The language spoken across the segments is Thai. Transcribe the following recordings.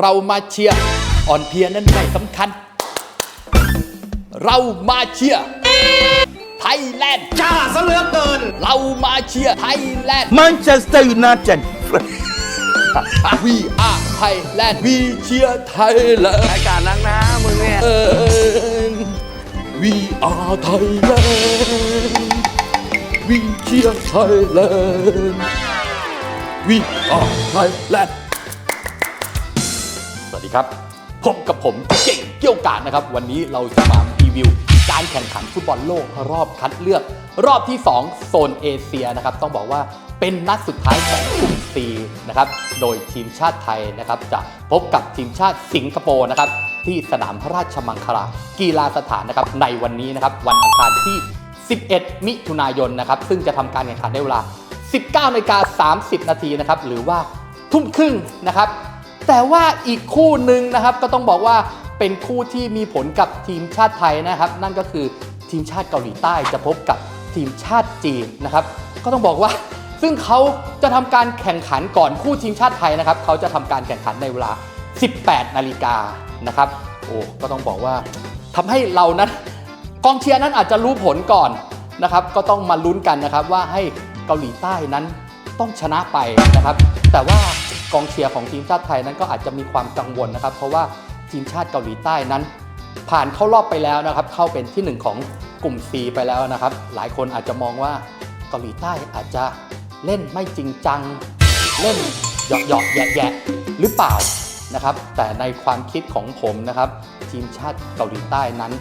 เรามาเชียร์อ่อนเพลียนั้นไม่สำคัญ เรามาเชียร์ไทยแลนด์จ้าซะเหลือเกิน เรามาเชียร์ไทยแลนด์ Manchester United. We are Thailand We cheer Thailand รายการนักนะมึงเนี่ย We are Thailand We cheer Thailand We are Thailand สวัสดี ครับพบกับผมเก่งเกี่ยวกาดนะครับ วันนี้เราจะมารีวิว การแข่งขันฟุตบอลโลกรอบคัดเลือก รอบที่ 2 โซนเอเชียนะครับ ต้องบอกว่าเป็นนัดสุดท้ายของกลุ่ม C นะครับ โดยทีมชาติไทยนะครับ จะพบกับทีมชาติสิงคโปร์นะครับ ที่สนามพระราชมังคลากีฬาสถานนะครับ ในวันนี้นะครับ วันอังคารที่ 11 มิถุนายนนะครับ ซึ่งจะทำการแข่งขันในเวลา 19นาฬิกา30 นาทีนะครับ หรือว่าทุ่มครึ่งนะครับ แต่ว่าอีกคู่หนึ่งนะครับก็ต้องบอกว่าเป็นคู่ที่มีผลกับทีมชาติไทยนะครับ นั่นก็คือทีมชาติเกาหลีใต้จะพบกับทีมชาติจีนนะครับ ก็ต้องบอกว่าซึ่งเขาจะทำการแข่งขันก่อนคู่ทีมชาติไทยนะครับเขาจะทำการแข่งขันในเวลา 18 นาฬิกานะครับโอ้ก็ต้องบอกว่าทำให้เรานั้นกองเชียร์นั้นอาจจะรู้ผลก่อนนะครับ ก็ต้องมาลุ้นกันนะครับว่าให้เกาหลีใต้นั้นต้องชนะไปนะครับ แต่ว่า กองเชียร์ของทีมชาติไทยนั้นก็อาจจะมีความกังวลนะครับ เพราะว่าทีมชาติเกาหลีใต้นั้น ผ่านเข้ารอบไปแล้วนะครับ เข้าเป็นที่หนึ่งของกลุ่ม C ไปแล้วนะครับ หลายคนอาจจะมองว่าเกาหลีใต้อาจจะเล่นไม่จริงจัง เล่นหยาะเหยาะแยะแยะหรือเปล่านะครับ แต่ในความคิดของผมนะครับ ทีมชาติเกาหลีใต้นั้น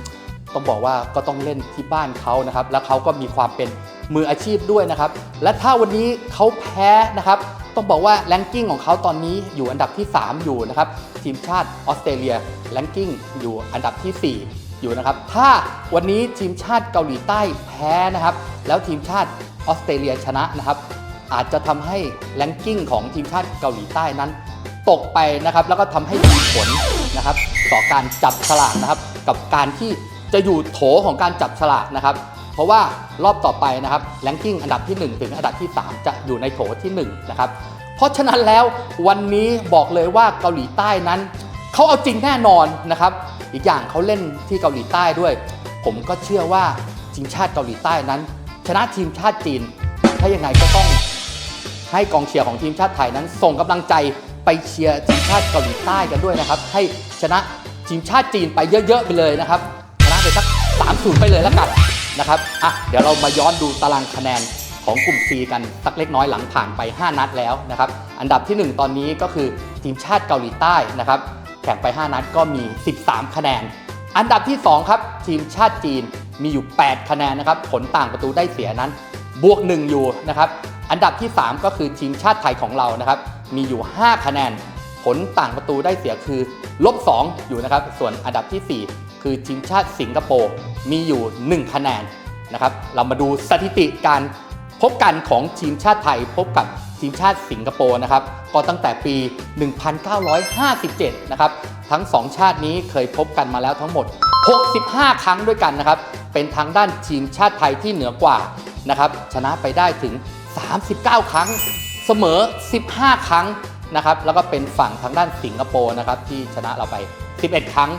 ต้องบอกว่าก็ต้องเล่นที่บ้านเขานะครับ แล้วเขาก็มีความเป็นมืออาชีพด้วยนะครับ และถ้าวันนี้เขาแพ้นะครับ ต้องบอกว่าแรงกิ้งของเขาตอนนี้อยู่อันดับที่ 3 อยู่นะครับ ทีมชาติออสเตรเลียแรงกิ้งอยู่อันดับทีสี่ 4 อยู่นะครับ ถ้าวันนี้ทีมชาติเกาหลีใต้แพ้นะครับ แล้วทีมชาติออสเตรเลียชนะนะครับ อาจจะทำให้แรงกิ้งของทีมชาติเกาหลีใต้นั้น ตกไปนะครับ แล้วก็ทำให้มีผลนะครับ ต่อการจับฉลากนะครับ กับการที่จะอยู่โถของการจับฉลากนะครับ เพราะว่ารอบต่อไปนะครับแรงกิ้งอันดับที่ 1 ถึงอันดับที่ 3 จะอยู่ในโถที่1นะครับเพราะฉะนั้นแล้ววันนี้บอกเลยว่าเกาหลีใต้นั้นเขาเอาจริงแน่นอนนะครับ อีกอย่างเขาเล่นที่เกาหลีใต้ด้วย ผมก็เชื่อว่าทีมชาติเกาหลีใต้นั้น ชนะทีมชาติจีน ถ้ายังไงก็ต้องให้กองเชียร์ของทีมชาติไทยนั้น ส่งกำลังใจไปเชียร์ทีมชาติเกาหลีใต้กันด้วยนะครับ ให้ชนะทีมชาติจีนไปเยอะๆไปเลยนะครับชนะไปสัก3 0ไปเลยแล้วกัน นะครับอะเดี๋ยวเรามาย้อนดูตารางคะแนนของกลุ่ม C กันสักเล็กน้อยหลังผ่านไป 5 นัดแล้วนะครับอันดับทีหนึ่1 ตอนนี้ก็คือทีมชาติเกาหลีใต้นะครับแข่งไป 5 นัดก็มี 13 คะแนน อันดับที่ 2 ครับ ทีมชาติจีนมีอยู่ 8 คะแนนนะครับผลต่างประตูได้เสียนั้น บวก 1 อยู่นะครับอันดับที่ 3 ก็คือทีมชาติไทยของเรานะครับมีอยู่ 5 คะแนน ผลต่างประตูได้เสียคือลบ 2 อยู่นะครับส่วนอันดับทีสี่4 คือทีมชาติสิงคโปร์มีอยู่ 1 คะแนนนะครับ เรามาดูสถิติการพบกันของทีมชาติไทยพบกับทีมชาติสิงคโปร์นะครับ ก็ตั้งแต่ปี 1957 นะครับ ทั้ง 2 ชาตินี้เคยพบกันมาแล้วทั้งหมด 65 ครั้งด้วยกันนะครับ เป็นทางด้านทีมชาติไทยที่เหนือกว่านะครับ ชนะไปได้ถึง 39 ครั้ง เสมอ 15 ครั้งนะครับ แล้วก็เป็นฝั่งทางด้านสิงคโปร์นะครับที่ชนะเราไป 11 ครั้ง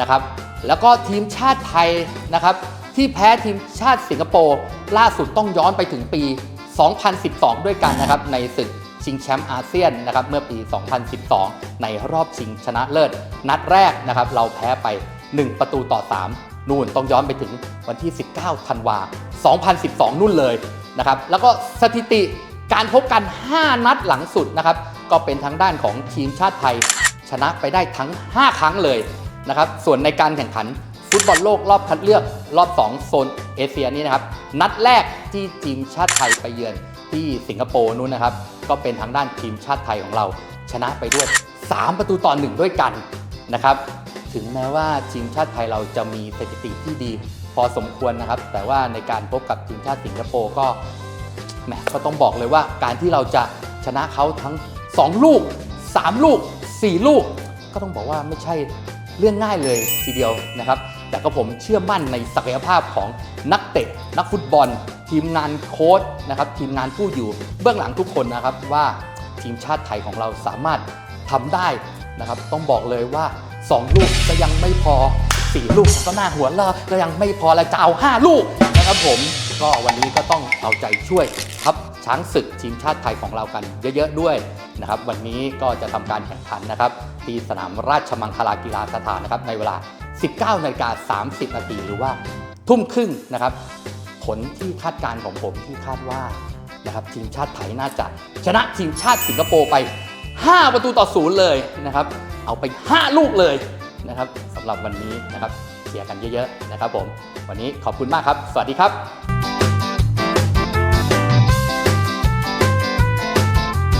นะครับ แล้วก็ทีมชาติไทยนะครับ ที่แพ้ทีมชาติสิงคโปร์ล่าสุดต้องย้อนไปถึงปี 2012 ด้วยกันนะครับ ในศึกชิงแชมป์อาเซียนนะครับเมื่อปี 2012 ในรอบชิงชนะเลิศ นัดแรกนะครับ เราแพ้ไป 1 ประตูต่อ 3 นู่นต้องย้อนไปถึงวันที่ 19 ธันวา 2012 นู่นเลยนะครับ แล้วก็สถิติการพบกัน 5 นัดหลังสุดนะครับ ก็เป็นทางด้านของทีมชาติไทย ชนะไปได้ทั้ง 5 ครั้งเลย นะครับ ส่วนในการแข่งขันฟุตบอลโลกรอบคัดเลือกรอบ 2 โซนเอเชียนี้นะครับ นัดแรกที่ทีมชาติไทยไปเยือนที่สิงคโปร์นู้นนะครับ ก็เป็นทางด้านทีมชาติไทยของเรา ชนะไปด้วย 3 ประตูต่อหนึ่งด้วยกันนะครับ ถึงแม้ว่าทีมชาติไทยเราจะมีสถิติที่ดีพอสมควรนะครับ แต่ว่าในการพบกับทีมชาติสิงคโปร์ก็แหมก็ต้องบอกเลยว่าการที่เราจะชนะเขาทั้ง 2 ลูก 3 ลูก 4 ลูก ก็ต้องบอกว่าไม่ใช่ เรื่องง่ายเลยทีเดียวนะครับ แต่ก็ผมเชื่อมั่นในศักยภาพของนักเตะ นักฟุตบอล ทีมงานโค้ชนะครับทีมงานผู้อยู่เบื้องหลังทุกคนนะครับว่าทีมชาติไทยของเราสามารถทำได้นะครับ ต้องบอกเลยว่า 2 ลูกก็ยังไม่พอ 4 ลูกก็น่าหัวเราะก็ยังไม่พอแล้วจะเอา 5 ลูกนะครับผมก็วันนี้ก็ต้องเอาใจช่วย ช้างศึกทีมชาติไทยของเรากันเยอะๆด้วยนะครับวันนี้ก็จะทำการแข่งขันนะครับที่สนามราชมังคลากีฬาสถานนะครับในเวลา 19นาฬิกา30 นาทีหรือว่าทุ่มครึ่งนะครับ ผลที่คาดการณ์ของผมที่คาดว่านะครับทีมชาติไทยน่าจะชนะทีมชาติสิงคโปร์ไป 5 ประตูต่อศูนย์เลยนะครับ เอาไป 5 ลูกเลยนะครับสำหรับวันนี้นะครับเชียร์กันเยอะๆนะครับผม วันนี้ขอบคุณมากครับ สวัสดีครับ